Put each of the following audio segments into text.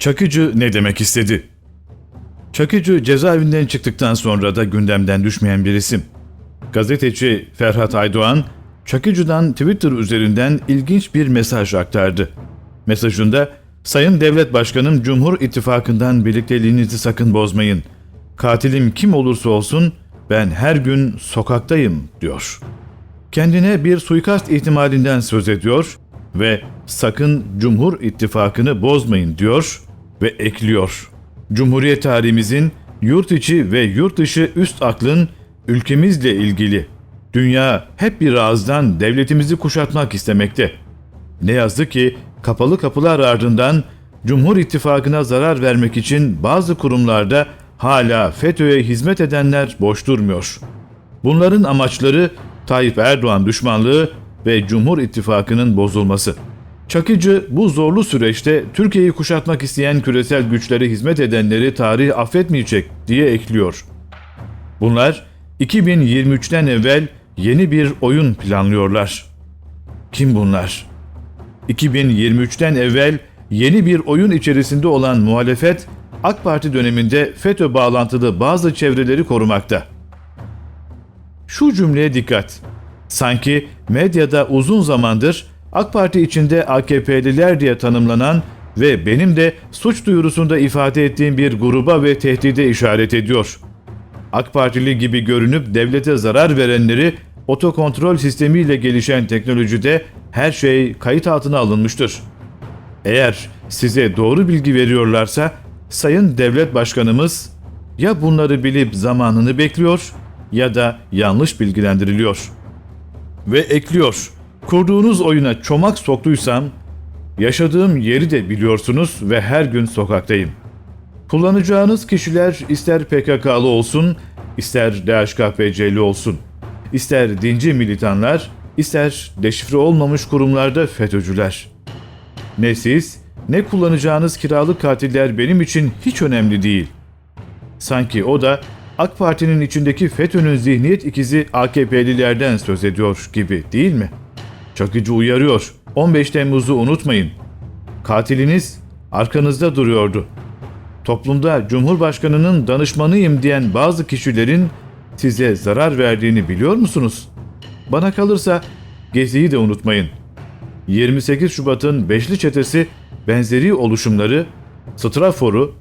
Çakıcı ne demek istedi? Çakıcı cezaevinden çıktıktan sonra da gündemden düşmeyen bir isim. Gazeteci Ferhat Aydoğan, Çakıcı'dan Twitter üzerinden ilginç bir mesaj aktardı. Mesajında, Sayın Devlet Başkanım Cumhur İttifakı'ndan birlikteliğinizi sakın bozmayın. Katilim kim olursa olsun ben her gün sokaktayım diyor. Kendine bir suikast ihtimalinden söz ediyor ve sakın Cumhur İttifakı'nı bozmayın diyor ve ekliyor. Cumhuriyet tarihimizin yurt içi ve yurt dışı üst aklın ülkemizle ilgili. Dünya hep bir ağızdan devletimizi kuşatmak istemekte. Ne yazık ki kapalı kapılar ardından Cumhur İttifakı'na zarar vermek için bazı kurumlarda hala FETÖ'ye hizmet edenler boş durmuyor. Bunların amaçları Tayyip Erdoğan düşmanlığı ve Cumhur İttifakı'nın bozulması. Çakıcı bu zorlu süreçte Türkiye'yi kuşatmak isteyen küresel güçlere hizmet edenleri tarih affetmeyecek diye ekliyor. Bunlar 2023'ten evvel yeni bir oyun planlıyorlar. Kim bunlar? 2023'ten evvel yeni bir oyun içerisinde olan muhalefet AK Parti döneminde FETÖ bağlantılı bazı çevreleri korumakta. Şu cümleye dikkat. Sanki medyada uzun zamandır AK Parti içinde AKP'liler diye tanımlanan ve benim de suç duyurusunda ifade ettiğim bir gruba ve tehdide işaret ediyor. AK Partili gibi görünüp devlete zarar verenleri otokontrol sistemiyle gelişen teknolojide her şey kayıt altına alınmıştır. Eğer size doğru bilgi veriyorlarsa Sayın Devlet Başkanımız ya bunları bilip zamanını bekliyor ya da yanlış bilgilendiriliyor. Ve ekliyor. Kurduğunuz oyuna çomak soktuysam yaşadığım yeri de biliyorsunuz ve her gün sokaktayım. Kullanacağınız kişiler ister PKK'lı olsun, ister DHKPC'li olsun, ister dinci militanlar, ister deşifre olmamış kurumlarda FETÖ'cüler. Ne siz, ne kullanacağınız kiralık katiller benim için hiç önemli değil. Sanki o da AK Parti'nin içindeki FETÖ'nün zihniyet ikizi AKP'lilerden söz ediyor gibi değil mi? Çakıcı uyarıyor. 15 Temmuz'u unutmayın. Katiliniz arkanızda duruyordu. Toplumda Cumhurbaşkanı'nın danışmanıyım diyen bazı kişilerin size zarar verdiğini biliyor musunuz? Bana kalırsa Gezi'yi de unutmayın. 28 Şubat'ın Beşli Çetesi benzeri oluşumları, Strafor'u,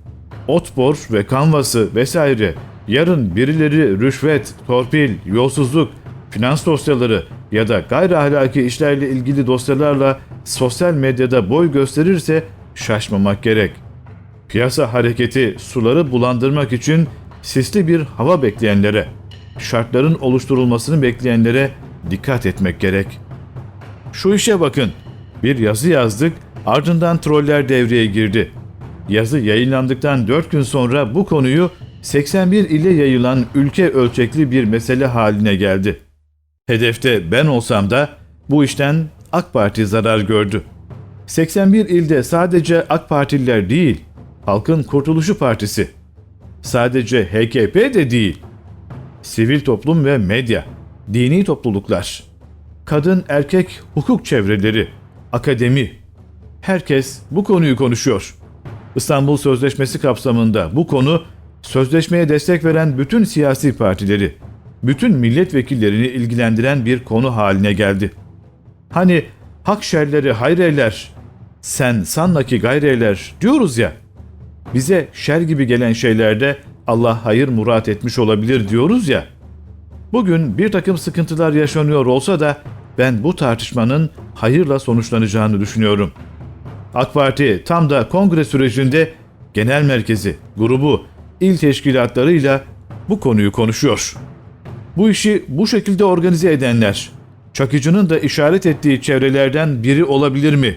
Otbor ve Kanvas'ı vesaire yarın birileri rüşvet, torpil, yolsuzluk, finans dosyaları ya da gayri ahlaki işlerle ilgili dosyalarla sosyal medyada boy gösterirse şaşmamak gerek. Piyasa hareketi suları bulandırmak için sisli bir hava bekleyenlere, şartların oluşturulmasını bekleyenlere dikkat etmek gerek. Şu işe bakın. Bir yazı yazdık, ardından troller devreye girdi. Yazı yayınlandıktan 4 gün sonra bu konuyu 81 ile yayılan ülke ölçekli bir mesele haline geldi. Hedefte ben olsam da bu işten AK Parti zarar gördü. 81 ilde sadece AK Partililer değil, Halkın Kurtuluşu Partisi. Sadece HKP de değil. Sivil toplum ve medya, dini topluluklar, kadın erkek hukuk çevreleri, akademi. Herkes bu konuyu konuşuyor. İstanbul Sözleşmesi kapsamında bu konu sözleşmeye destek veren bütün siyasi partileri, bütün milletvekillerini ilgilendiren bir konu haline geldi. Hani hak şerleri hayreyler, sen sanla ki gayreyler diyoruz ya. Bize şer gibi gelen şeylerde Allah hayır murat etmiş olabilir diyoruz ya. Bugün bir takım sıkıntılar yaşanıyor olsa da ben bu tartışmanın hayırla sonuçlanacağını düşünüyorum. AK Parti tam da kongre sürecinde genel merkezi, grubu, il teşkilatlarıyla bu konuyu konuşuyor. Bu işi bu şekilde organize edenler, Çakıcı'nın da işaret ettiği çevrelerden biri olabilir mi?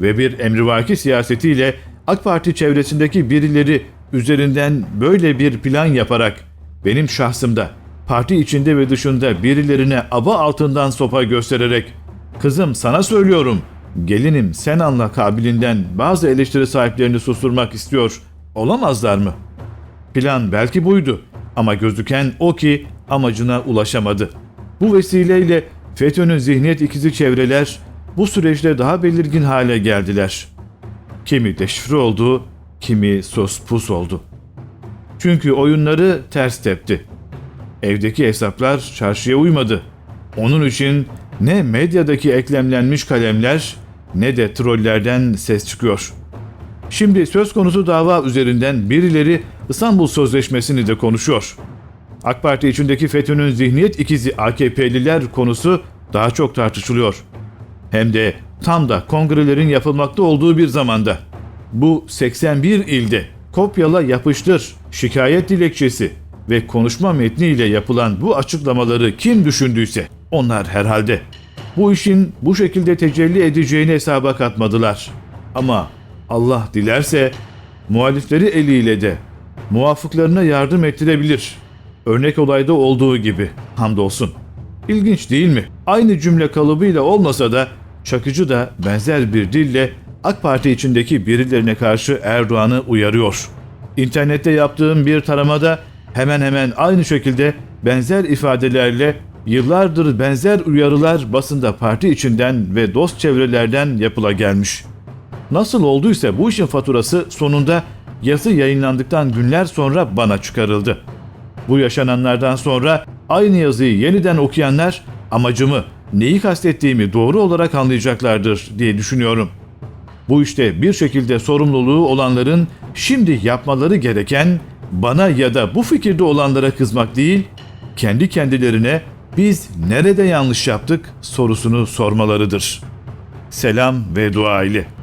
Ve bir emrivaki siyasetiyle AK Parti çevresindeki birileri üzerinden böyle bir plan yaparak benim şahsımda parti içinde ve dışında birilerine aba altından sopa göstererek kızım sana söylüyorum gelinim sen anla kabilinden bazı eleştiri sahiplerini susturmak istiyor olamazlar mı? Plan belki buydu ama gözüken o ki amacına ulaşamadı. Bu vesileyle FETÖ'nün zihniyet ikizi çevreler bu süreçte daha belirgin hale geldiler. Kimi deşifre oldu, kimi sus pus oldu. Çünkü oyunları ters tepti. Evdeki hesaplar çarşıya uymadı. Onun için ne medyadaki eklemlenmiş kalemler ne de trollerden ses çıkıyor. Şimdi söz konusu dava üzerinden birileri İstanbul Sözleşmesi'ni de konuşuyor. AK Parti içindeki FETÖ'nün zihniyet ikizi AKP'liler konusu daha çok tartışılıyor. Hem de tam da kongrelerin yapılmakta olduğu bir zamanda. Bu 81 ilde kopyala yapıştır, şikayet dilekçesi ve konuşma metniyle yapılan bu açıklamaları kim düşündüyse onlar herhalde bu işin bu şekilde tecelli edeceğini hesaba katmadılar. Ama Allah dilerse muhalifleri eliyle de muafıklarına yardım ettirebilir. Örnek olayda olduğu gibi hamdolsun. İlginç değil mi? Aynı cümle kalıbıyla olmasa da Çakıcı da benzer bir dille AK Parti içindeki birilerine karşı Erdoğan'ı uyarıyor. İnternette yaptığım bir taramada hemen hemen aynı şekilde benzer ifadelerle yıllardır benzer uyarılar basında parti içinden ve dost çevrelerden yapıla gelmiş. Nasıl olduysa bu işin faturası sonunda yazı yayınlandıktan günler sonra bana çıkarıldı. Bu yaşananlardan sonra aynı yazıyı yeniden okuyanlar amacımı, neyi kastettiğimi doğru olarak anlayacaklardır diye düşünüyorum. Bu işte bir şekilde sorumluluğu olanların şimdi yapmaları gereken bana ya da bu fikirde olanlara kızmak değil, kendi kendilerine biz nerede yanlış yaptık sorusunu sormalarıdır. Selam ve dua ile.